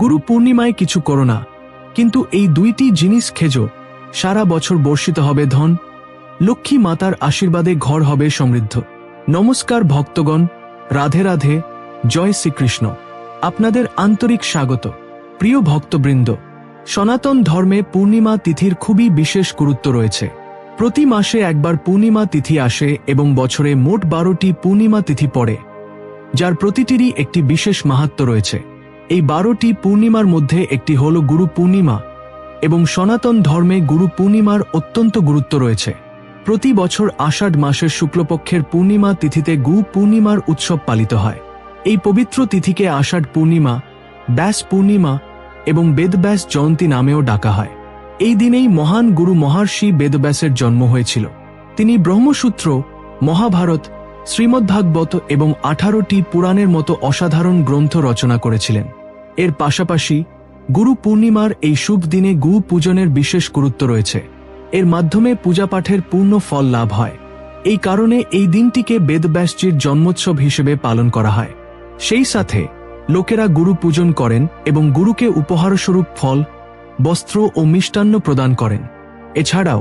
গুরু পূর্ণিমায় কিছু করো না। কিন্তু এই দুইটি জিনিস খেজো। সারা বছর বর্ষিত হবে ধন। লক্ষ্মী মাতার আশীর্বাদে ঘর হবে সমৃদ্ধ। নমস্কার ভক্তগণ। রাধে রাধে। জয় শ্রীকৃষ্ণ। আপনাদের আন্তরিক স্বাগত। প্রিয় ভক্তবৃন্দ, সনাতন ধর্মে পূর্ণিমা তিথির খুবই বিশেষ গুরুত্ব রয়েছে। প্রতি মাসে একবার পূর্ণিমা তিথি আসে এবং বছরে মোট বারোটি পূর্ণিমা তিথি পড়ে, যার প্রতিটিরই একটি বিশেষ মাহাত্ম রয়েছে। এই বারোটি পূর্ণিমার মধ্যে একটি হল গুরু পূর্ণিমা এবং সনাতন ধর্মে গুরু পূর্ণিমার অত্যন্ত গুরুত্ব রয়েছে। প্রতি বছর আষাঢ় মাসের শুক্লপক্ষের পূর্ণিমা তিথিতে গু পূর্ণিমার উৎসব পালিত হয়। এই পবিত্র তিথিকে আষাঢ় পূর্ণিমা, ব্যাস পূর্ণিমা এবং বেদব্যাস জয়ন্তী নামেও ডাকা হয়। এই দিনেই মহান গুরু মহর্ষি বেদব্যাসের জন্ম হয়েছিল। তিনি ব্রহ্মসূত্র, মহাভারত, শ্রীমদ্ভাগবত এবং আঠারোটি পুরাণের মতো অসাধারণ গ্রন্থ রচনা করেছিলেন। এর পাশাপাশি গুরু পূর্ণিমার এই শুভ দিনে গু পূজনের বিশেষ গুরুত্ব রয়েছে। এর মাধ্যমে পূজাপাঠের পূর্ণ ফল লাভ হয়। এই কারণে এই দিনটিকে বেদব্যাসজির জন্মোৎসব হিসেবে পালন করা হয়। সেই সাথে লোকেরা গুরু পূজন করেন এবং গুরুকে উপহারস্বরূপ ফল, বস্ত্র ও মিষ্টান্ন প্রদান করেন। এছাড়াও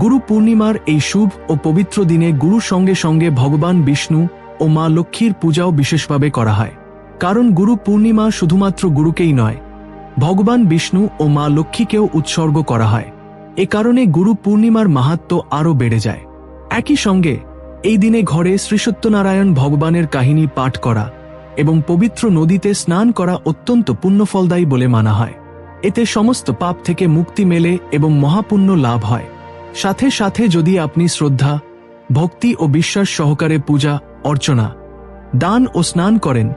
গুরু পূর্ণিমার এই শুভ ও পবিত্র দিনে গুরুর সঙ্গে সঙ্গে ভগবান বিষ্ণু ও মা লক্ষ্মীর পূজাও বিশেষভাবে করা হয়। কারণ গুরু পূর্ণিমা শুধুমাত্র গুরুকেই নয়, ভগবান বিষ্ণু ও মা লক্ষ্মীকেও উৎসর্গ করা হয়। এ কারণে গুরু পূর্ণিমার মাহাত্ম আরও বেড়ে যায়। একই সঙ্গে, এই দিনে ঘরে শ্রীসত্যনারায়ণ ভগবানের কাহিনী পাঠ করা এবং পবিত্র নদীতে স্নান করা অত্যন্ত পুণ্যফলদায়ী বলে মানা হয়। এতে সমস্ত পাপ থেকে মুক্তি মেলে এবং মহাপুণ্য লাভ হয়। সাথে সাথে যদি আপনি শ্রদ্ধা, ভক্তি ও বিশ্বাস সহকারে পূজা, অর্চনা, দান ও স্নান করেন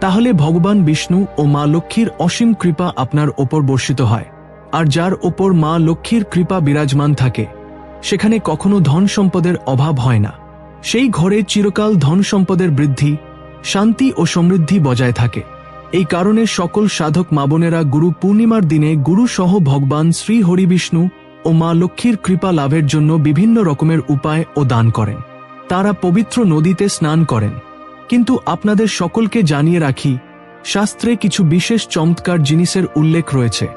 তাহলে ভগবান বিষ্ণু ও মা লক্ষ্মীর অসীম কৃপা আপনার ওপর বর্ষিত হয়। আর যার ওপর মা লক্ষ্মীর কৃপা বিরাজমান থাকে, সেখানে কখনো ধন সম্পদের অভাব হয় না। সেই ঘরে চিরকাল ধন সম্পদের বৃদ্ধি, শান্তি ও সমৃদ্ধি বজায় থাকে। এই কারণে সকল সাধক মাবনেরা গুরু পূর্ণিমার দিনে গুরু সহ ভগবান শ্রী হরিবিষ্ণু ও মা লক্ষ্মীর কৃপা লাভের জন্য বিভিন্ন রকমের উপায় ও দান করেন। তারা পবিত্র নদীতে স্নান করেন। কিন্তু আপনাদের সকলকে জানিয়ে রাখি, শাস্ত্রে কিছু বিশেষ চমৎকার জিনিসের উল্লেখ রয়েছে।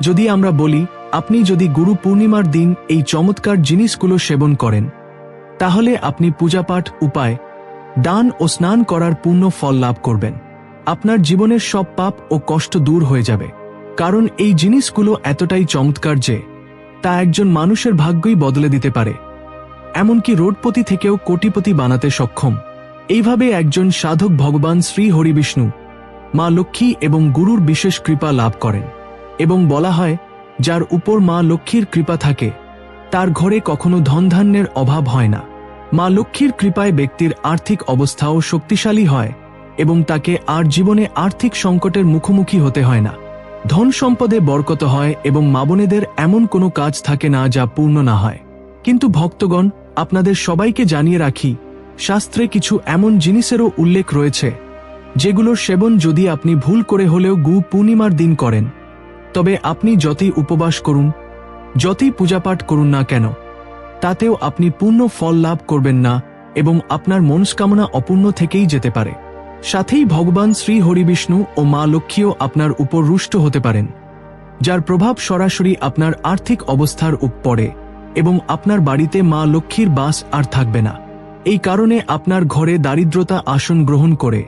যদি আমরা বলি, আপনি যদি গুরু পূর্ণিমার দিন এই চমৎকার জিনিসগুলো সেবন করেন, তাহলে আপনি পূজাপাঠ, উপায়, দান ও স্নান করার পূর্ণ ফল লাভ করবেন। আপনার জীবনের সব পাপ ও কষ্ট দূর হয়ে যাবে। কারণ এই জিনিসগুলো এতটাই চমৎকার যে, তা একজন মানুষের ভাগ্যই বদলে দিতে পারে। এমনকি রোডপতি থেকেও কোটিপতি বানাতে সক্ষম। এইভাবে একজন সাধক ভগবান শ্রী হরিবিষ্ণু, মা লক্ষ্মী এবং গুরুর বিশেষ কৃপা লাভ করেন এবং বলা হয়, যার উপর মা লক্ষ্মীর কৃপা থাকে, তার ঘরে কখনো ধনধান্যের অভাব হয় না। মা লক্ষ্মীর কৃপায় ব্যক্তির আর্থিক অবস্থাও শক্তিশালী হয় এবং তাকে আর জীবনে আর্থিক সংকটের মুখোমুখি হতে হয় না। ধন সম্পদে বরকত হয় এবং মাবনেদের এমন কোনো কাজ থাকে না যা পূর্ণ না হয়। কিন্তু ভক্তগণ, আপনাদের সবাইকে জানিয়ে রাখি শাস্ত্রে কিছু এমন জিনিসেরও উল্লেখ রয়েছে, যেগুলোর সেবন যদি আপনি ভুল করে হলেও গু পূর্ণিমার দিন করেন, তবে আপনি যতই উপবাস করুন, যতই পূজাপাঠ করুন না কেন, তাতেও আপনি পূর্ণ ফল লাভ করবেন না এবং আপনার মনস্কামনা অপূর্ণ থেকেই যেতে পারে। সাথেই ভগবান শ্রী হরিবিষ্ণু ও মা লক্ষ্মীও আপনার উপর রুষ্ট হতে পারেন, যার প্রভাব সরাসরি আপনার আর্থিক অবস্থার উপরে এবং আপনার বাড়িতে মা লক্ষ্মীর বাস আর থাকবে না। এই কারণে আপনার ঘরে দারিদ্রতা আসন গ্রহণ করে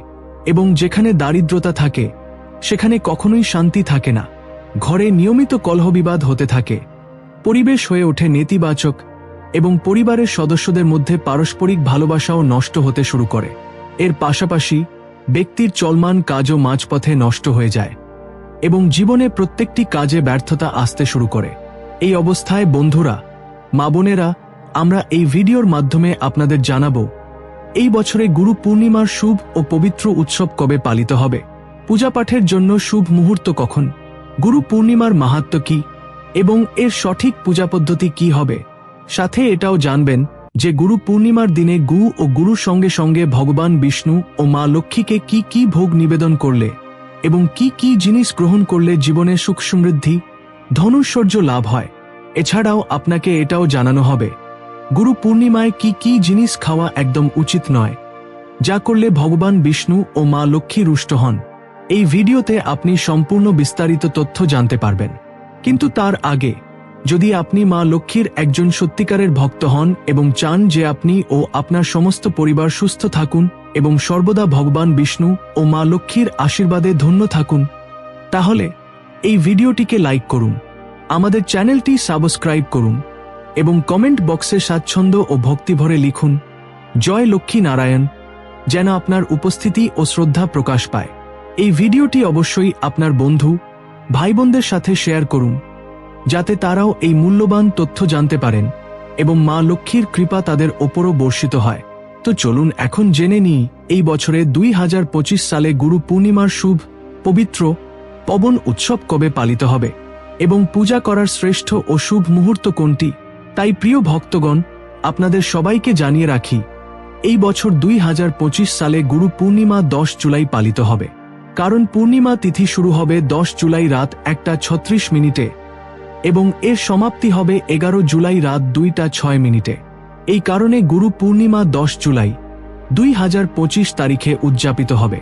এবং যেখানে দারিদ্রতা থাকে, সেখানে কখনোই শান্তি থাকে না। ঘরে নিয়মিত কলহবিবাদ হতে থাকে। পরিবেশ হয়ে ওঠে নেতিবাচক এবং পরিবারের সদস্যদের মধ্যে পারস্পরিক ভালোবাসাও নষ্ট হতে শুরু করে। এর পাশাপাশি ব্যক্তির চলমান কাজও মাঝপথে নষ্ট হয়ে যায় এবং জীবনে প্রত্যেকটি কাজে ব্যর্থতা আসতে শুরু করে। এই অবস্থায় বন্ধুরা মা বোনেরা আমরা এই ভিডিওর মাধ্যমে আপনাদের জানাব, এই বছরে গুরু পূর্ণিমার শুভ ও পবিত্র উৎসব কবে পালিত হবে? পূজাপাঠের জন্য শুভ মুহূর্ত কখন? গুরু পূর্ণিমার মাহাত্ম কি? এবং এর সঠিক পূজা পদ্ধতি কি হবে? সাথে এটাও জানবেন যে গুরু পূর্ণিমার দিনে গু ও গুরুর সঙ্গে সঙ্গে ভগবান বিষ্ণু ও মা লক্ষ্মীকে কি কি ভোগ নিবেদন করলে এবং কি কি জিনিস গ্রহণ করলে জীবনে সুখ সমৃদ্ধি ধনুশ্বর্য লাভ হয়? এছাড়াও আপনাকে এটাও জানানো হবে গুরু পূর্ণিমায় কি কি জিনিস খাওয়া একদম উচিত নয়। যা করলে ভগবান বিষ্ণু ও মা লক্ষ্মী রুষ্ট হন। এই ভিডিওতে আপনি সম্পূর্ণ বিস্তারিত তথ্য জানতে পারবেন। কিন্তু তার আগে, যদি আপনি মা লক্ষ্মীর একজন সত্যিকারের ভক্ত হন এবং চান যে আপনি ও আপনার সমস্ত পরিবার সুস্থ থাকুন এবং সর্বদা ভগবান বিষ্ণু ও মা লক্ষ্মীর আশীর্বাদে ধন্য থাকুন, তাহলে এই ভিডিওটিকে লাইক করুন। আমাদের চ্যানেলটি সাবস্ক্রাইব করুন। এবং কমেন্ট বক্সে স্বাচ্ছন্দ্য ও ভক্তিভরে লিখুন, জয় লক্ষ্মী নারায়ণ যেন আপনার উপস্থিতি ও শ্রদ্ধা প্রকাশ পায়। এই ভিডিওটি অবশ্যই আপনার বন্ধু ভাই বোনদের সাথে শেয়ার করুন, যাতে তারাও এই মূল্যবান তথ্য জানতে পারেন এবং মা লক্ষ্মীর কৃপা তাদের ওপরও বর্ষিত হয়। তো চলুন এখন জেনে নিই, এই বছরে দুই হাজার পঁচিশ সালে গুরু পূর্ণিমার শুভ, পবিত্র, পবন উৎসব কবে পালিত হবে এবং পূজা করার শ্রেষ্ঠ ও শুভ মুহূর্ত কোনটি? তাই প্রিয় ভক্তগণ, আপনাদের সবাইকে জানিয়ে রাখি, এই বছর দুই হাজার পঁচিশ সালে গুরু পূর্ণিমা দশ জুলাই পালিত হবে। কারণ পূর্ণিমা তিথি শুরু হবে দশ জুলাই রাত একটা ছত্রিশ মিনিটে এবং এর সমাপ্তি হবে এগারো জুলাই রাত দুইটা ছয় মিনিটে। এই কারণে গুরু পূর্ণিমা দশ জুলাই দুই হাজার পঁচিশ তারিখে উদযাপিত হবে।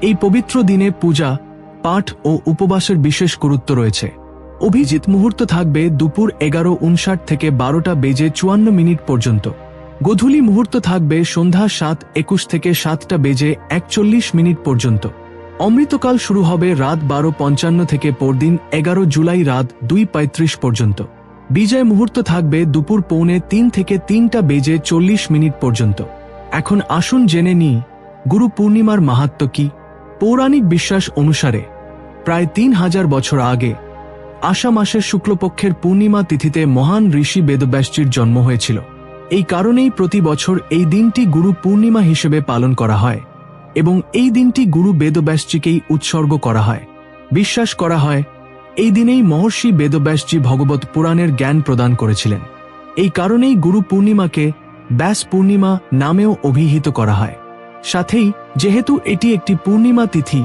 এই পবিত্র দিনে পূজা, পাঠ ও উপবাসের বিশেষ গুরুত্ব রয়েছে। অভিজিৎ মুহূর্ত থাকবে দুপুর এগারো উনষাট থেকে বারোটা বেজে চুয়ান্ন মিনিট পর্যন্ত। গোধূলি মুহূর্ত থাকবে সন্ধ্যা সাত একুশ থেকে সাতটা বেজে একচল্লিশ মিনিট পর্যন্ত। অমৃতকাল শুরু হবে রাত বারো পঞ্চান্ন থেকে পরদিন এগারো জুলাই রাত দুই পঁয়ত্রিশ পর্যন্ত। বিজয় মুহূর্ত থাকবে দুপুর পৌনে তিন থেকে তিনটা বেজে চল্লিশ মিনিট পর্যন্ত। এখন আসুন জেনে নিই, গুরু পূর্ণিমার মাহাত্ম কি? পৌরাণিক বিশ্বাস অনুসারে, প্রায় তিন হাজার বছর আগে আষা মাসের শুক্লপক্ষের পূর্ণিমা তিথিতে মহান ঋষি বেদব্যাসজির জন্ম হয়েছিল। এই কারণেই প্রতি বছর এই দিনটি গুরু পূর্ণিমা হিসেবে পালন করা হয় এবং এই দিনটি গুরু বেদব্যাসজিকেই উৎসর্গ করা হয়। বিশ্বাস করা হয়, এই দিনেই মহর্ষি বেদব্যাসজি ভগবত পুরাণের জ্ঞান প্রদান করেছিলেন। এই কারণেই গুরু পূর্ণিমাকে ব্যাস পূর্ণিমা নামেও অভিহিত করা হয়। সাথেই, যেহেতু এটি একটি পূর্ণিমা তিথি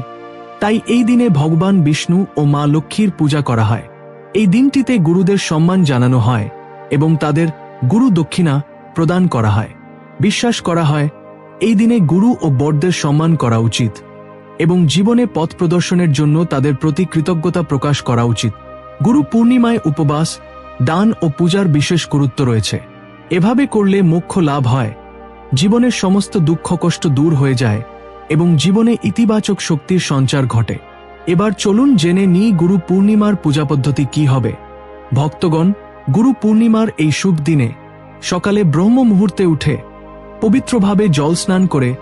তাই এই দিনে ভগবান বিষ্ণু ও মা লক্ষ্মীর পূজা করা হয়। এই দিনটিতে গুরুদের সম্মান জানানো হয় এবং তাদের গুরু দক্ষিণা প্রদান করা হয়। বিশ্বাস করা হয়, এই দিনে গুরু ও বড়দের সম্মান করা উচিত এবং জীবনে পথ প্রদর্শনের জন্য তাদের প্রতি কৃতজ্ঞতা প্রকাশ করা উচিত। গুরু পূর্ণিমায় উপবাস, দান ও পূজার বিশেষ গুরুত্ব রয়েছে। এভাবে করলে মোক্ষ লাভ হয়। জীবনের সমস্ত দুঃখ কষ্ট দূর হয়ে যায়। এবং জীবনে ইতিবাচক শক্তির সঞ্চার ঘটে। এবার চলুন জেনে নিই গুরু পূর্ণিমার পূজা পদ্ধতি কি হবে। ভক্তগণ, গুরু পূর্ণিমার এই শুভ দিনে সকালে ব্রহ্ম মুহূর্তে উঠে পবিত্রভাবে জল স্নান করে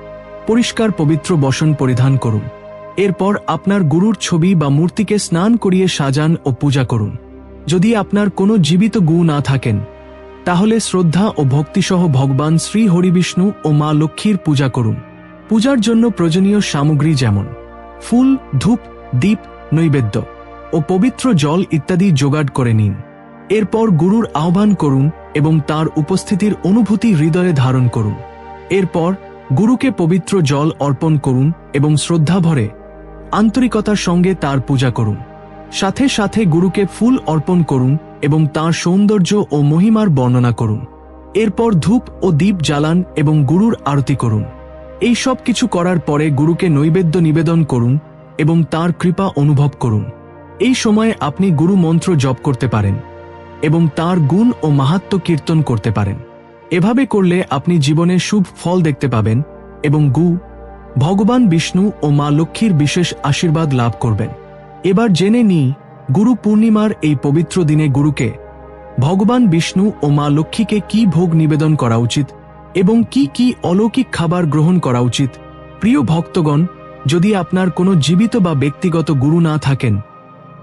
পরিষ্কার পবিত্র বসন পরিধান করুন। এরপর আপনার গুরুর ছবি বা মূর্তিকে স্নান করিয়ে সাজান ও পূজা করুন। যদি আপনার কোনো জীবিত গু না থাকেন, তাহলে শ্রদ্ধা ও ভক্তিসহ ভগবান শ্রী হরিবিষ্ণু ও মা লক্ষ্মীর পূজা করুন। পূজার জন্য প্রয়োজনীয় সামগ্রী যেমন ফুল, ধূপ, দীপ, নৈবেদ্য ও পবিত্র জল ইত্যাদি জোগাড় করে নিন। এরপর গুরুর আহ্বান করুন এবং তার উপস্থিতির অনুভূতি হৃদয়ে ধারণ করুন। এরপর গুরুকে পবিত্র জল অর্পণ করুন এবং শ্রদ্ধা ভরে আন্তরিকতার সঙ্গে তার পূজা করুন। সাথে সাথে গুরুকে ফুল অর্পণ করুন এবং তার সৌন্দর্য ও মহিমার বর্ণনা করুন। এরপর ধূপ ও দীপ জ্বালান এবং গুরুর আরতি করুন। এই সব কিছু করার পরে গুরুকে নৈবেদ্য নিবেদন করুন এবং তার কৃপা অনুভব করুন। এই সময়ে আপনি গুরু মন্ত্র জপ করতে পারেন এবং তার গুণ ও মাহাত্ম কীর্তন করতে পারেন। এভাবে করলে আপনি জীবনে শুভ ফল দেখতে পাবেন এবং গু, ভগবান বিষ্ণু ও মা লক্ষ্মীর বিশেষ আশীর্বাদ লাভ করবেন। এবার জেনে নিই, গুরু পূর্ণিমার এই পবিত্র দিনে গুরুকে ভগবান বিষ্ণু ও মা লক্ষ্মীকে কি ভোগ নিবেদন করা উচিত? এবং কি কি অলৌকিক খাবার গ্রহণ করা উচিত? প্রিয় ভক্তগণ, যদি আপনার কোনো জীবিত বা ব্যক্তিগত গুরু না থাকেন,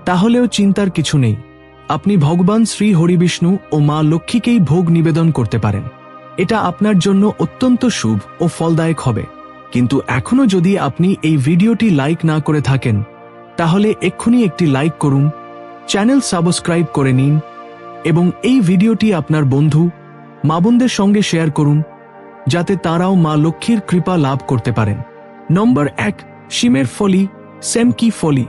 তাহলেও চিন্তার কিছু নেই। আপনি ভগবান শ্রী হরিবিষ্ণু ও মা লক্ষ্মীকেই ভোগ নিবেদন করতে পারেন। এটা আপনার জন্য অত্যন্ত শুভ ও ফলদায়ক হবে। কিন্তু এখনও যদি আপনি এই ভিডিওটি লাইক না করে থাকেন, তাহলে এক্ষুনি একটি লাইক করুন, চ্যানেল সাবস্ক্রাইব করে নিন এবং এই ভিডিওটি আপনার বন্ধু মাবনদের সঙ্গে শেয়ার করুন যাতে তারাও মা লক্ষ্মীর কৃপা লাভ করতে পারেন। নম্বর এক, শিমের ফলি সেম কি ফলি।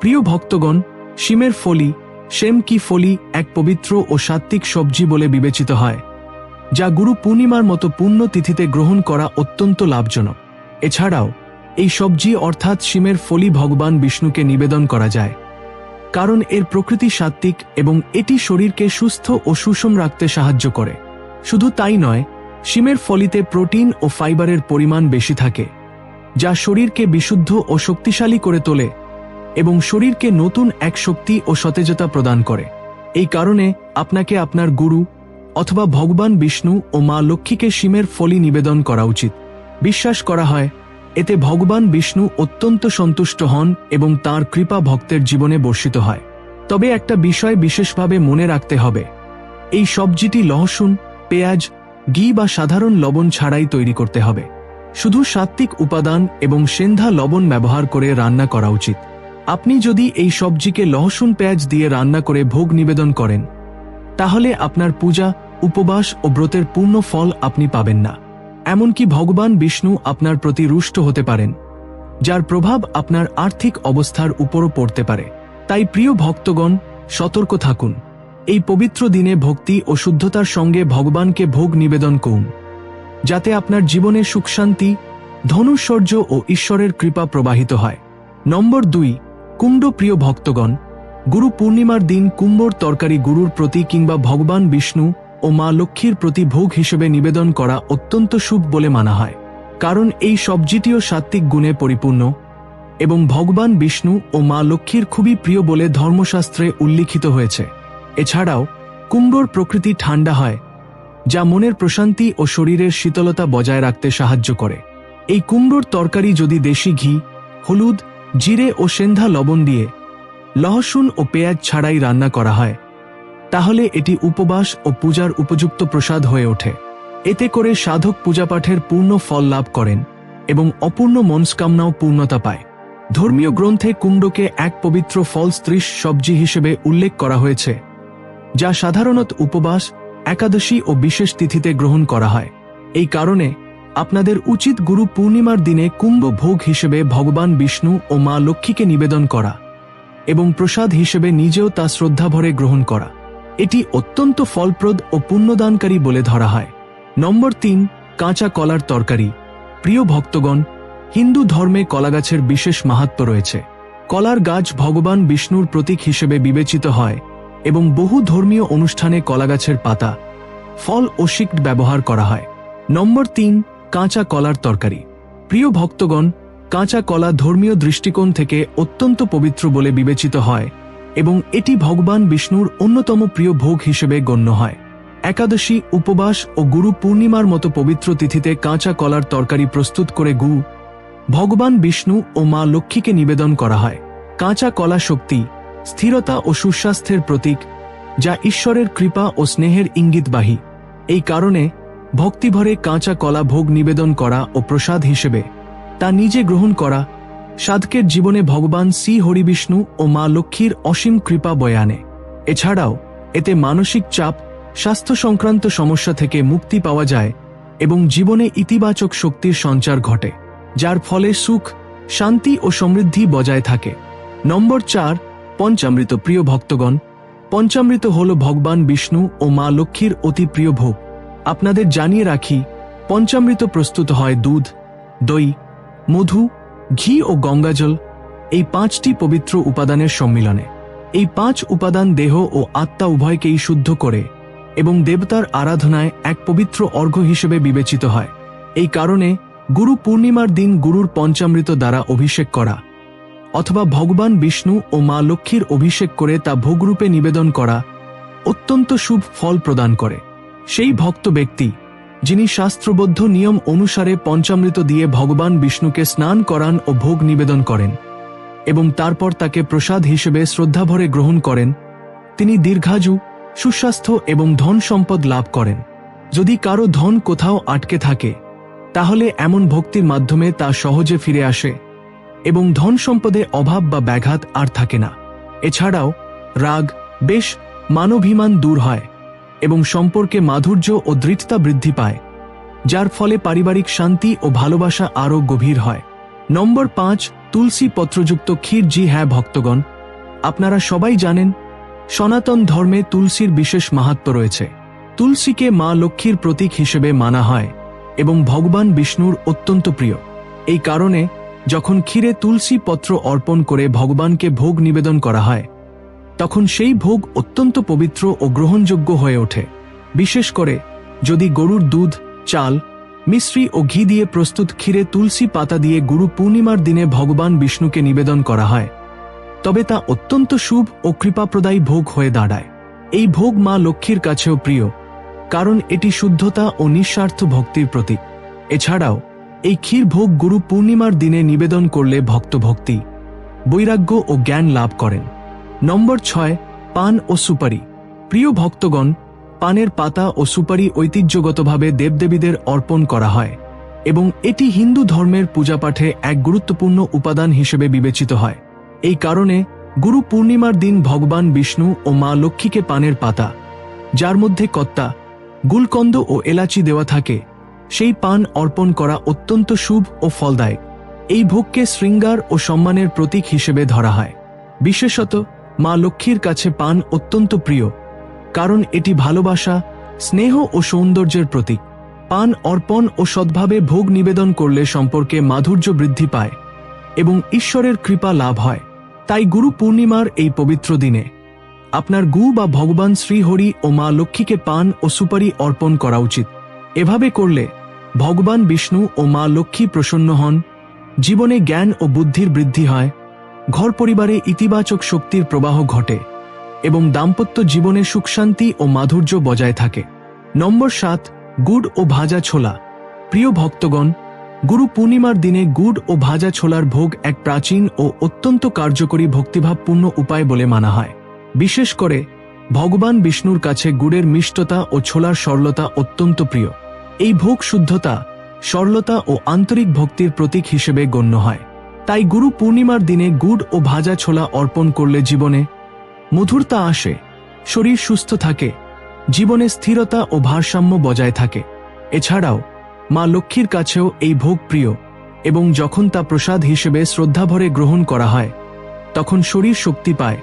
প্রিয় ভক্তগণ, শিমের ফলি সেম কি ফলি এক পবিত্র ও সাত্ত্বিক সবজি বলে বিবেচিত হয়, যা গুরু পূর্ণিমার মতো পুণ্য তিথিতে গ্রহণ করা অত্যন্ত লাভজনক। এছাড়াও, এই সবজি অর্থাৎ শিমের ফলি ভগবান বিষ্ণুকে নিবেদন করা যায়, কারণ এর প্রকৃতি সাত্ত্বিক এবং এটি শরীরকে সুস্থ ও সুষম রাখতে সাহায্য করে। শুধু তাই নয় শিমের ফলিতে প্রোটিন ও ফাইবারের পরিমাণ বেশি থাকে, যা শরীরকে বিশুদ্ধ ও শক্তিশালী করে তোলে এবং শরীরকে নতুন এক শক্তি ও সতেজতা প্রদান করে। এই কারণে আপনাকে আপনার গুরু অথবা ভগবান বিষ্ণু ও মা লক্ষ্মীকে শিমের ফলি নিবেদন করা উচিত। বিশ্বাস করা হয়, এতে ভগবান বিষ্ণু অত্যন্ত সন্তুষ্ট হন এবং তার কৃপা ভক্তের জীবনে বর্ষিত হয়। তবে একটা বিষয় বিশেষভাবে মনে রাখতে হবে। এই সবজিটি লহসুন, পেঁয়াজ ঘি বা সাধারণ লবণ ছাড়াই তৈরি করতে হবে। শুধু সাত্ত্বিক উপাদান এবং সেন্ধা লবণ ব্যবহার করে রান্না করা উচিত। আপনি যদি এই সবজিকে লহসুন পেঁয়াজ দিয়ে রান্না করে ভোগ নিবেদন করেন, তাহলে আপনার পূজা, উপবাস ও ব্রতের পূর্ণ ফল আপনি পাবেন না। এমনকি ভগবান বিষ্ণু আপনার প্রতি রুষ্ট হতে পারেন, যার প্রভাব আপনার আর্থিক অবস্থার উপরও পড়তে পারে। তাই প্রিয় ভক্তগণ, সতর্ক থাকুন। এই পবিত্র দিনে ভক্তি ও শুদ্ধতার সঙ্গে ভগবানকে ভোগ নিবেদন করুন, যাতে আপনার জীবনে সুখ শান্তি ধনুশ্বর্য ও ঈশ্বরের কৃপা প্রবাহিত হয়। নম্বর দুই, কুণ্ড প্রিয় ভক্তগণ, গুরু পূর্ণিমার দিন কুম্ভর তরকারি গুরুর প্রতি কিংবা ভগবান বিষ্ণু ও মা লক্ষ্মীর প্রতি ভোগ হিসেবে নিবেদন করা অত্যন্ত শুভ বলে মানা হয়, কারণ এই সবজিটিও সাত্ত্বিক গুণে পরিপূর্ণ এবং ভগবান বিষ্ণু ও মা লক্ষ্মীর খুবই প্রিয় বলে ধর্মশাস্ত্রে উল্লিখিত হয়েছে। এছাড়াও কুম্ভর প্রকৃতি ঠান্ডা হয়, যা মনের প্রশান্তি ও শরীরের শীতলতা বজায় রাখতে সাহায্য করে। এই কুমড়োর তরকারি যদি দেশি ঘি, হলুদ, জিরে ও সেন্ধা লবণ দিয়ে লহসুন ও পেঁয়াজ ছাড়াই রান্না করা হয়, তাহলে এটি উপবাস ও পূজার উপযুক্ত প্রসাদ হয়ে ওঠে। এতে করে সাধক পূজাপাঠের পূর্ণ ফল লাভ করেন এবং অপূর্ণ মনস্কামনাও পূর্ণতা পায়। ধর্মীয় গ্রন্থে কুণ্ডকে এক পবিত্র ফল স্ত্রীশ সবজি হিসেবে উল্লেখ করা হয়েছে। যা সাধারণত উপবাস, একাদশী ও বিশেষ তিথিতে গ্রহণ করা হয়। এই কারণে আপনাদের উচিত গুরু পূর্ণিমার দিনে কুম্ভ ভোগ হিসেবে ভগবান বিষ্ণু ও মা লক্ষ্মীকে নিবেদন করা এবং প্রসাদ হিসেবে নিজেও তা শ্রদ্ধাভরে গ্রহণ করা। এটি অত্যন্ত ফলপ্রদ ও পুণ্যদানকারী বলে ধরা হয়। নম্বর তিন, কাঁচা কলার তরকারি। প্রিয় ভক্তগণ, হিন্দু ধর্মে কলাগাছের বিশেষ মাহাত্ম রয়েছে। কলার গাছ ভগবান বিষ্ণুর প্রতীক হিসেবে বিবেচিত হয় এবং বহু ধর্মীয় অনুষ্ঠানে কলাগাছের পাতা, ফল ও শিক্ট ব্যবহার করা হয়। নম্বর তিন, কাঁচা কলার তরকারি। প্রিয় ভক্তগণ, কাঁচা কলা ধর্মীয় দৃষ্টিকোণ থেকে অত্যন্ত পবিত্র বলে বিবেচিত হয় এবং এটি ভগবান বিষ্ণুর অন্যতম প্রিয় ভোগ হিসেবে গণ্য হয়। একাদশী, উপবাস ও গুরু পূর্ণিমার মতো পবিত্র তিথিতে কাঁচা কলার তরকারি প্রস্তুত করে গু, ভগবান বিষ্ণু ও মা লক্ষ্মীকে নিবেদন করা হয়। কাঁচা কলা শক্তি স্থিরতা ও সুস্বাস্থ্যের প্রতীক, যা ঈশ্বরের কৃপা ও স্নেহের ইঙ্গিতবাহী। এই কারণে ভক্তিভরে কাঁচা কলা ভোগ নিবেদন করা ও প্রসাদ হিসেবে তা নিজে গ্রহণ করা সাধকের জীবনে ভগবান শ্রী হরিবিষ্ণু ও মা লক্ষ্মীর অসীম কৃপা বয়ে আনে। এছাড়াও এতে মানসিক চাপ স্বাস্থ্য সংক্রান্ত সমস্যা থেকে মুক্তি পাওয়া যায় এবং জীবনে ইতিবাচক শক্তির সঞ্চার ঘটে, যার ফলে সুখ, শান্তি ও সমৃদ্ধি বজায় থাকে। নম্বর চার পঞ্চামৃত প্রিয় ভক্তগণ, পঞ্চামৃত হল ভগবান বিষ্ণু ও মা লক্ষ্মীর অতি প্রিয় ভোগ। আপনাদের জানিয়ে রাখি, পঞ্চামৃত প্রস্তুত হয় দুধ, দই, মধু, ঘি ও গঙ্গাজল এই পাঁচটি পবিত্র উপাদানের সম্মিলনে। এই পাঁচ উপাদান দেহ ও আত্মা উভয়কেই শুদ্ধ করে এবং দেবতার আরাধনায় এক পবিত্র অর্ঘ্য হিসেবে বিবেচিত হয়। এই কারণে গুরু পূর্ণিমার দিন গুরুর পঞ্চামৃত দ্বারা অভিষেক করা। অথবা ভগবান বিষ্ণু ও মা লক্ষ্মীর অভিষেক করে তা ভোগরূপে নিবেদন করা অত্যন্ত শুভ ফল প্রদান করে। সেই ভক্ত ব্যক্তি, যিনি শাস্ত্রবদ্ধ নিয়ম অনুসারে পঞ্চামৃত দিয়ে ভগবান বিষ্ণুকে স্নান করান ও ভোগ নিবেদন করেন এবং তারপর তাকে প্রসাদ হিসেবে শ্রদ্ধাভরে গ্রহণ করেন, তিনি দীর্ঘাযু, সুস্বাস্থ্য এবং ধন সম্পদ লাভ করেন। যদি কারও ধন কোথাও আটকে থাকে, তাহলে এমন ভক্তির মাধ্যমে তা সহজে ফিরে আসে। এবং ধন সম্পদে অভাব বা ব্যাঘাত আর থাকে না। এছাড়াও, রাগ, বেশ মানভিমান দূর হয় এবং সম্পর্কে মাধুর্য ও দৃঢ়তা বৃদ্ধি পায়, যার ফলে পারিবারিক শান্তি ও ভালোবাসা আরও গভীর হয়। নম্বর পাঁচ, তুলসী পত্রযুক্ত ক্ষীর জি হ্যাঁ ভক্তগণ। আপনারা সবাই জানেন, সনাতন ধর্মে তুলসীর বিশেষ মাহাত্ম রয়েছে। তুলসীকে মা লক্ষ্মীর প্রতীক হিসেবে মানা হয় এবং ভগবান বিষ্ণুর অত্যন্ত প্রিয়। এই কারণে যখন ক্ষীরে তুলসী পত্র অর্পণ করে ভগবানকে ভোগ নিবেদন করা হয়, তখন সেই ভোগ অত্যন্ত পবিত্র ও গ্রহণযোগ্য হয়ে ওঠে। বিশেষ করে, যদি গরুর দুধ, চাল, মিশ্রি ও ঘি দিয়ে প্রস্তুত ক্ষীরে তুলসী পাতা দিয়ে গুরু পূর্ণিমার দিনে ভগবান বিষ্ণুকে নিবেদন করা হয়, তবে তা অত্যন্ত শুভ ও কৃপাপ্রদায়ী ভোগ হয়ে দাঁড়ায়। এই ভোগ মা লক্ষ্মীর কাছেও প্রিয়, কারণ এটি শুদ্ধতা ও নিঃস্বার্থ ভক্তির প্রতীক। এছাড়াও এই ক্ষীর ভোগ গুরু পূর্ণিমার দিনে নিবেদন করলে ভক্ত ভক্তি বৈরাগ্য ও জ্ঞান লাভ করেন। নম্বর ছয়, পান ও সুপারি। প্রিয় ভক্তগণ, পানের পাতা ও সুপারি ঐতিহ্যগতভাবে দেবদেবীদের অর্পণ করা হয় এবং এটি হিন্দু ধর্মের পূজাপাঠে এক গুরুত্বপূর্ণ উপাদান হিসেবে বিবেচিত হয়। এই কারণে গুরু পূর্ণিমার দিন ভগবান বিষ্ণু ও মা লক্ষ্মীকে পানের পাতা, যার মধ্যে কত্তা, গুলকন্দ ও এলাচি দেওয়া থাকে সেই পান অর্পণ করা অত্যন্ত শুভ ও ফলদায়ক। এই ভোগকে শৃঙ্গার ও সম্মানের প্রতীক হিসেবে ধরা হয়। বিশেষত, মা লক্ষ্মীর কাছে পান অত্যন্ত প্রিয়, কারণ এটি ভালোবাসা, স্নেহ ও সৌন্দর্যের প্রতীক। পান অর্পণ ও সদ্ভাবে ভোগ নিবেদন করলে সম্পর্কে মাধুর্য বৃদ্ধি পায় এবং ঈশ্বরের কৃপা লাভ হয়। তাই গুরু পূর্ণিমার এই পবিত্র দিনে আপনার গু বা ভগবান শ্রীহরি ও মা লক্ষ্মীকে পান ও সুপারি অর্পণ করা উচিত। এভাবে করলে ভগবান বিষ্ণু ও মা লক্ষ্মী প্রসন্ন হন, জীবনে জ্ঞান ও বুদ্ধির বৃদ্ধি হয়, ঘর পরিবারে ইতিবাচক শক্তির প্রবাহ ঘটে এবং দাম্পত্য জীবনে সুখশান্তি ও মাধুর্য বজায় থাকে। নম্বর সাত, গুড় ও ভাজা ছোলা। প্রিয় ভক্তগণ, গুরু পূর্ণিমার দিনে গুড় ও ভাজা ছোলার ভোগ এক প্রাচীন ও অত্যন্ত কার্যকরী ভক্তিভাবপূর্ণ উপায় বলে মানা হয়। বিশেষ করে, ভগবান বিষ্ণুর কাছে গুড়ের মিষ্টতা ও ছোলার সরলতা অত্যন্ত প্রিয়। এই ভোগ শুদ্ধতা সরলতা ও আন্তরিক ভক্তির প্রতীক হিসেবে গণ্য হয়। তাই গুরু পূর্ণিমার দিনে গুড় ও ভাজা ছোলা অর্পণ করলে জীবনে মধুরতা আসে, শরীর সুস্থ থাকে, জীবনে স্থিরতা ও ভারসাম্য বজায় থাকে। এছাড়াও, মা লক্ষ্মীর কাছেও এই ভোগ প্রিয় এবং যখন তা প্রসাদ হিসেবে শ্রদ্ধাভরে গ্রহণ করা হয়, তখন শরীর শক্তি পায়,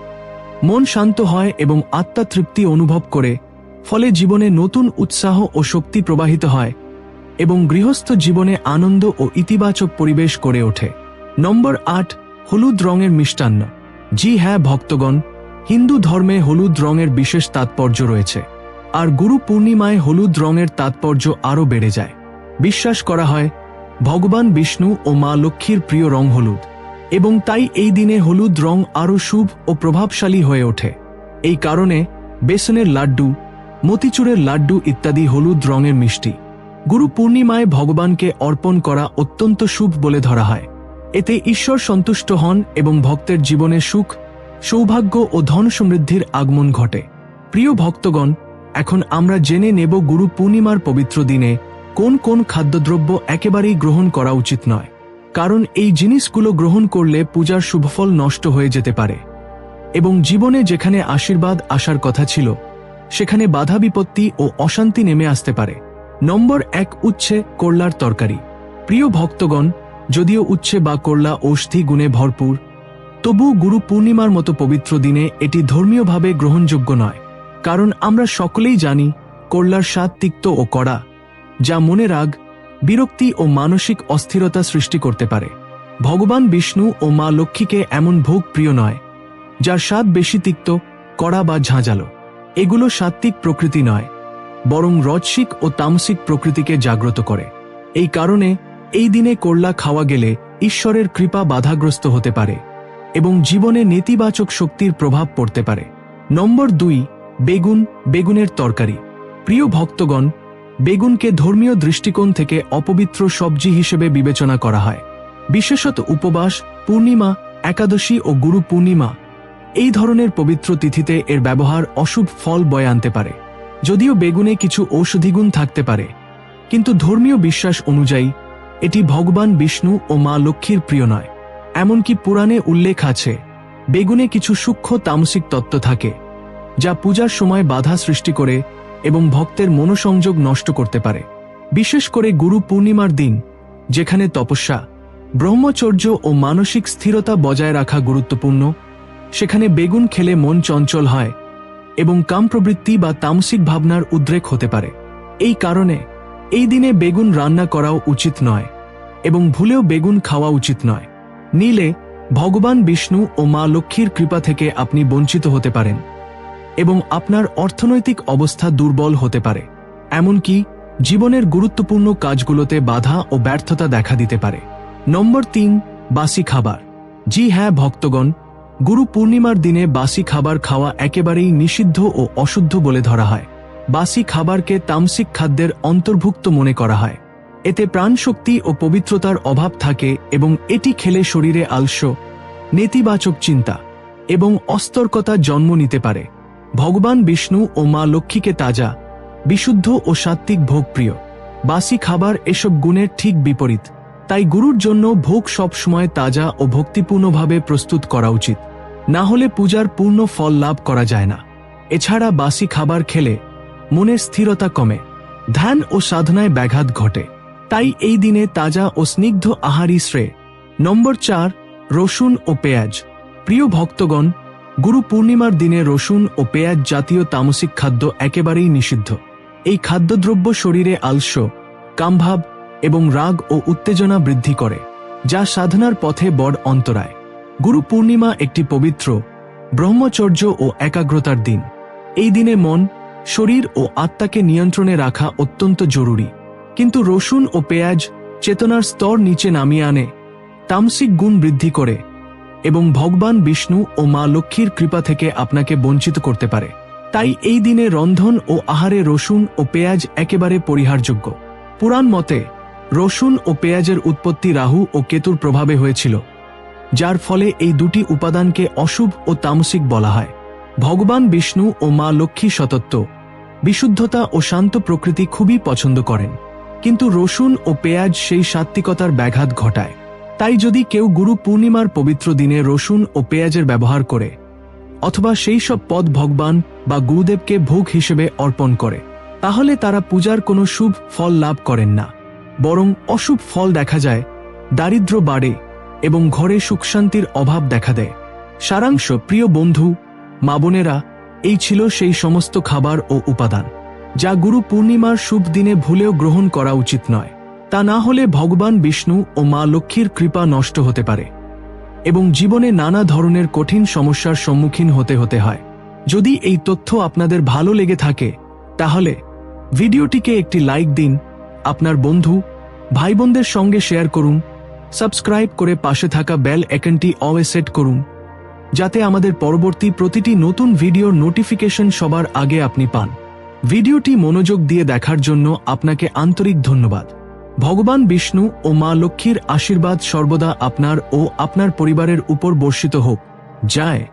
মন শান্ত হয় এবং আত্মা তৃপ্তি অনুভব করে ফলে জীবনে নতুন উৎসাহ ও শক্তি প্রবাহিত হয় এবং গৃহস্থ জীবনে আনন্দ ও ইতিবাচক পরিবেশ গড়ে ওঠে। নম্বর আট, হলুদ রঙের মিষ্টান্ন। জি হ্যাঁ ভক্তগণ, হিন্দু ধর্মে হলুদ রঙের বিশেষ তাৎপর্য রয়েছে। আর গুরু পূর্ণিমায় হলুদ রঙের তাৎপর্য আরও বেড়ে যায়। বিশ্বাস করা হয়, ভগবান বিষ্ণু ও মা লক্ষ্মীর প্রিয় রং হলুদ। এবং তাই এই দিনে হলুদ রং আরও শুভ ও প্রভাবশালী হয়ে ওঠে। এই কারণে বেসনের লাড্ডু মতিচুরের লাড্ডু ইত্যাদি হলুদ রঙের মিষ্টি। গুরু পূর্ণিমায় ভগবানকে অর্পণ করা অত্যন্ত শুভ বলে ধরা হয়। এতে ঈশ্বর সন্তুষ্ট হন এবং ভক্তের জীবনে সুখ, সৌভাগ্য ও ধন সমৃদ্ধির আগমন ঘটে। প্রিয় ভক্তগণ, এখন আমরা জেনে নেব গুরু পূর্ণিমার পবিত্র দিনে কোন কোন খাদ্যদ্রব্য একেবারেই গ্রহণ করা উচিত নয়। কারণ এই জিনিসগুলো গ্রহণ করলে পূজার শুভফল নষ্ট হয়ে যেতে পারে। এবং জীবনে যেখানে আশীর্বাদ আসার কথা ছিল সেখানে বাধা বিপত্তি ও অশান্তি নেমে আসতে পারে। নম্বর এক উচ্ছে করলার তরকারি। প্রিয় ভক্তগণ, যদিও উচ্ছে বা করলা ঔষধি গুণে ভরপুর, তবু গুরু পূর্ণিমার মতো পবিত্র দিনে এটি ধর্মীয়ভাবে গ্রহণযোগ্য নয়, কারণ আমরা সকলেই জানি করলার স্বাদ তিক্ত ও কড়া, যা মনে রাগ, বিরক্তি ও মানসিক অস্থিরতা সৃষ্টি করতে পারে। ভগবান বিষ্ণু ও মা লক্ষ্মীকে এমন ভোগ প্রিয় নয়, যার স্বাদ বেশি তিক্ত, কড়া বা ঝাঁঝালো। এগুলো সাত্ত্বিক প্রকৃতি নয়, বরং রজসিক ও তামসিক প্রকৃতিকে জাগ্রত করে। এই কারণে এই দিনে করলা খাওয়া গেলে ঈশ্বরের কৃপা বাধাগ্রস্ত হতে পারে এবং জীবনে নেতিবাচক শক্তির প্রভাব পড়তে পারে। নম্বর দুই, বেগুন, বেগুনের তরকারি। প্রিয় ভক্তগণ, বেগুনকে ধর্মীয় দৃষ্টিকোণ থেকে অপবিত্র সবজি হিসেবে বিবেচনা করা হয়। বিশেষত উপবাস, পূর্ণিমা, একাদশী ও গুরু পূর্ণিমা এই ধরনের পবিত্র তিথিতে এর ব্যবহার অশুভ ফল বয়ে আনতে পারে। যদিও বেগুনে কিছু ঔষধিগুণ থাকতে পারে, কিন্তু ধর্মীয় বিশ্বাস অনুযায়ী এটি ভগবান বিষ্ণু ও মা লক্ষ্মীর প্রিয় নয়। এমনকি পুরাণে উল্লেখ আছে, বেগুনে কিছু সূক্ষ্ম তামসিক তত্ত্ব থাকে, যা পূজার সময় বাধা সৃষ্টি করে এবং ভক্তের মনোসংযোগ নষ্ট করতে পারে। বিশেষ করে গুরু পূর্ণিমার দিন, যেখানে তপস্যা, ব্রহ্মচর্য ও মানসিক স্থিরতা বজায় রাখা গুরুত্বপূর্ণ সেখানে বেগুন খেলে মন চঞ্চল হয় এবং কামপ্রবৃত্তি বা তামসিক ভাবনার উদ্রেক হতে পারে। এই কারণে এই দিনে বেগুন রান্না করাও উচিত নয় এবং ভুলেও বেগুন খাওয়া উচিত নয়। নিলে ভগবান বিষ্ণু ও মা লক্ষ্মীর কৃপা থেকে আপনি বঞ্চিত হতে পারেন এবং আপনার অর্থনৈতিক অবস্থা দুর্বল হতে পারে, এমনকি জীবনের গুরুত্বপূর্ণ কাজগুলোতে বাধা ও ব্যর্থতা দেখা দিতে পারে। নম্বর তিন, বাসি খাবার। জি হ্যাঁ ভক্তগণ গুরু পূর্ণিমার দিনে বাসি খাবার খাওয়া একেবারেই নিষিদ্ধ ও অশুদ্ধ বলে ধরা হয়। বাসি খাবারকে তামসিক খাদ্যের অন্তর্ভুক্ত মনে করা হয়। এতে প্রাণশক্তি ও পবিত্রতার অভাব থাকে এবং এটি খেলে শরীরে আলস্য, নেতিবাচক চিন্তা এবং অস্তর্কতা জন্ম নিতে পারে। ভগবান বিষ্ণু ও মা লক্ষ্মীকে তাজা, বিশুদ্ধ ও সাত্ত্বিক ভোগপ্রিয় বাসি খাবার এসব গুণের ঠিক বিপরীত। তাই গুরুর জন্য ভোগ সবসময় তাজা ও ভক্তিপূর্ণভাবে প্রস্তুত করা উচিত। না হলে পূজার পূর্ণ ফল লাভ করা যায় না। এছাড়া বাসি খাবার খেলে মনের স্থিরতা কমে, ধ্যান ও সাধনায় ব্যাঘাত ঘটে। তাই এই দিনে তাজা ও স্নিগ্ধ আহারই শ্রেয়। নম্বর চার, রসুন ও পেঁয়াজ। প্রিয় ভক্তগণ, গুরু পূর্ণিমার দিনে রসুন ও পেঁয়াজ জাতীয় তামসিক খাদ্য একেবারেই নিষিদ্ধ। এই খাদ্যদ্রব্য শরীরে আলস্য, কামভাব এবং রাগ ও উত্তেজনা বৃদ্ধি করে, যা সাধনার পথে বড় অন্তরায়। গুরু পূর্ণিমা একটি পবিত্র, ব্রহ্মচর্য ও একাগ্রতার দিন। এই দিনে মন, শরীর ও আত্মাকে নিয়ন্ত্রণে রাখা অত্যন্ত জরুরি। কিন্তু রসুন ও পেঁয়াজ চেতনার স্তর নিচে নামিয়ে আনে, তামসিক গুণ বৃদ্ধি করে এবং ভগবান বিষ্ণু ও মা লক্ষ্মীর কৃপা থেকে আপনাকে বঞ্চিত করতে পারে। তাই এই দিনে রন্ধন ও আহারে রসুন ও পেঁয়াজ একেবারে পরিহারযোগ্য। পুরাণ মতে, রসুন ও পেঁয়াজের উৎপত্তি রাহু ও কেতুর প্রভাবে হয়েছিল। যার ফলে এই দুটি উপাদানকে অশুভ ও তামসিক বলা হয়। ভগবান বিষ্ণু ও মা লক্ষ্মী সতত্ব। বিশুদ্ধতা ও শান্ত প্রকৃতি খুবই পছন্দ করেন। কিন্তু রসুন ও পেঁয়াজ সেই সাত্ত্বিকতার ব্যাঘাত ঘটায়। তাই যদি কেউ গুরু পূর্ণিমার পবিত্র দিনে রসুন ও পেঁয়াজের ব্যবহার করে, অথবা সেই সব পদ ভগবান বা গুরুদেবকে ভোগ হিসেবে অর্পণ করে, তাহলে তারা পূজার কোনো শুভ ফল লাভ করেন না। বরং অশুভ ফল দেখা যায়, দারিদ্র্য বাড়ে এবং ঘরে সুখশান্তির অভাব দেখা দেয়। সারাংশ প্রিয় বন্ধু, মা বোনেরা, এই ছিল সেই সমস্ত খাবার ও উপাদান, যা গুরু পূর্ণিমার শুভ দিনে ভুলেও গ্রহণ করা উচিত নয়। তা না হলে ভগবান বিষ্ণু ও মা লক্ষ্মীর কৃপা নষ্ট হতে পারে এবং জীবনে নানা ধরনের কঠিন সমস্যার সম্মুখীন হতে হতে হয়। যদি এই তথ্য আপনাদের ভালো লেগে থাকে, তাহলে ভিডিওটিকে একটি লাইক দিন, আপনার বন্ধু ভাই বোনদের সঙ্গে শেয়ার করুন সাবস্ক্রাইব করে পাশে থাকা বেল আইকনটি অওয়ে সেট করুন, যাতে আমাদের পরবর্তী প্রতিটি নতুন ভিডিওর নোটিফিকেশন সবার আগে আপনি পান। ভিডিওটি মনোযোগ দিয়ে দেখার জন্য আপনাকে আন্তরিক ধন্যবাদ। ভগবান বিষ্ণু ও মা লক্ষ্মীর আশীর্বাদ সর্বদা আপনার ও আপনার পরিবারের উপর বর্ষিত হোক। যায়